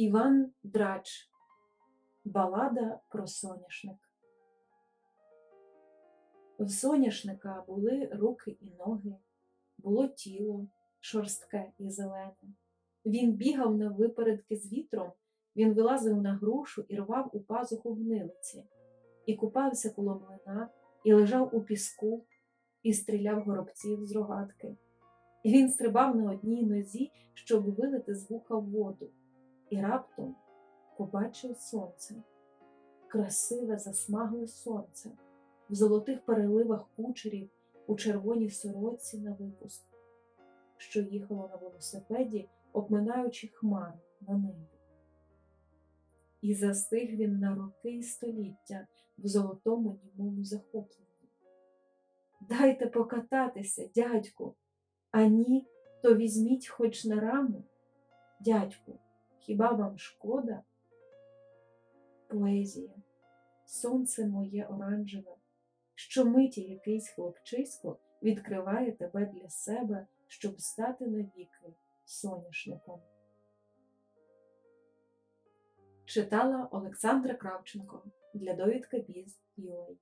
Іван Драч Балада про соняшник. В соняшника були руки і ноги, було тіло шорстке і зелене. Він бігав на випередки з вітром, він вилазив на грушу і рвав у пазуху гнилиці, і купався коло млина, і лежав у піску, і стріляв горобців з рогатки. І він стрибав на одній нозі, щоб вилити з вуха воду, і раптом побачив сонце, красиве засмагле сонце, в золотих переливах кучерів у червоній сорочці на випуск, що їхало на велосипеді, обминаючи хмари на небі. І застиг він на роки й століття в золотому німому захопленні. Дайте покататися, дядьку, а ні, то візьміть хоч на раму. Дядьку, хіба вам шкода? Поезія, сонце моє оранжеве, щомиті якийсь хлопчисько відкриває тебе для себе, щоб стати навіки соняшником. Читала Олександра Кравченко для довідка Біз.UA